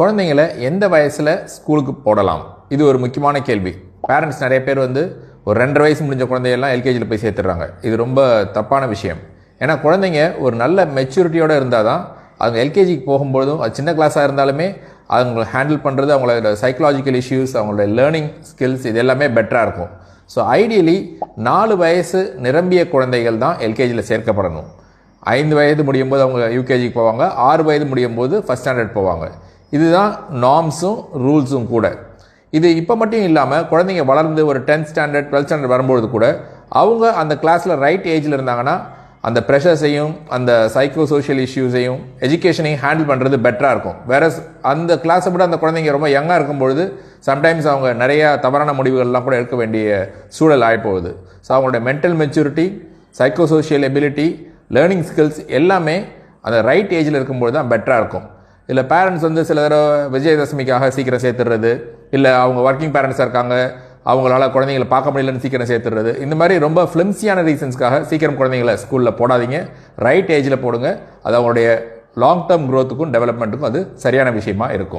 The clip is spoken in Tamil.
குழந்தைங்கள எந்த வயசில் ஸ்கூலுக்கு போடலாம்? இது ஒரு முக்கியமான கேள்வி. பேரண்ட்ஸ் நிறைய பேர் வந்து ஒரு ரெண்டரை வயசு முடிஞ்ச குழந்தையெல்லாம் எல்கேஜியில் போய் சேர்த்துடுறாங்க. இது ரொம்ப தப்பான விஷயம். ஏன்னா குழந்தைங்க ஒரு நல்ல மெச்சூரிட்டியோடு இருந்தால் தான் அவங்க எல்கேஜிக்கு போகும்போதும் அது சின்ன கிளாஸாக இருந்தாலுமே அவங்கள ஹேண்டில் பண்ணுறது அவங்களோட சைக்கலாஜிக்கல் இஷ்யூஸ் அவங்களோட லேர்னிங் ஸ்கில்ஸ் இது எல்லாமே பெட்டராக இருக்கும். ஸோ ஐடியலி நாலு வயசு நிரம்பிய குழந்தைகள் தான் எல்கேஜியில் சேர்க்கப்படணும். ஐந்து வயது முடியும் போது அவங்க யூகேஜிக்கு போவாங்க ஆறு வயது முடியும் போது ஃபஸ்ட் ஸ்டாண்டர்ட் போவாங்க. இதுதான் நார்ம்ஸும் ரூல்ஸும் கூட. இது இப்போ மட்டும் இல்லாமல் குழந்தைங்க வளர்ந்து ஒரு டென்த் ஸ்டாண்டர்ட் டுவெல்த் ஸ்டாண்டர்ட் வரும்பொழுது கூட அவங்க அந்த கிளாஸில் ரைட் ஏஜில் இருந்தாங்கன்னா அந்த ப்ரெஷர்ஸையும் அந்த சைக்கோ சோஷியல் இஷ்யூஸையும் எஜுகேஷனையும் ஹேண்டில் பண்ணுறது பெட்டராக இருக்கும். வேற அந்த கிளாஸை விட அந்த குழந்தைங்க ரொம்ப யங்காக இருக்கும்பொழுது சம்டைம்ஸ் அவங்க நிறையா தவறான முடிவுகள்லாம் கூட எடுக்க வேண்டிய சூழல் ஆகிப்போகுது ஸோ அவங்களோட mental maturity psycho social ability learning skills எல்லாமே அந்த ரைட் ஏஜில் இருக்கும்போது தான் பெட்டராக இருக்கும். இல்லை பேரண்ட்ஸ் வந்து சில தடவை விஜயதசமிக்காக சீக்கிரம் சேர்த்துடுறது. இல்லை அவங்க ஒர்க்கிங் பேரண்ட்ஸாக இருக்காங்க. அவங்களால குழந்தைங்களை பார்க்க முடியலன்னு சீக்கிரம் சேர்த்துடுறது. இந்த மாதிரி ரொம்ப ஃப்ளிம்ஸியான ரீசன்ஸ்க்காக சீக்கிரம் குழந்தைங்களை ஸ்கூலில் போடாதீங்க. ரைட் ஏஜில் போடுங்க. அது அவங்களுடைய லாங் டேர்ம் க்ரோத்துக்கும் டெவலப்மெண்ட்டுக்கும் அது சரியான விஷயமா இருக்கும்.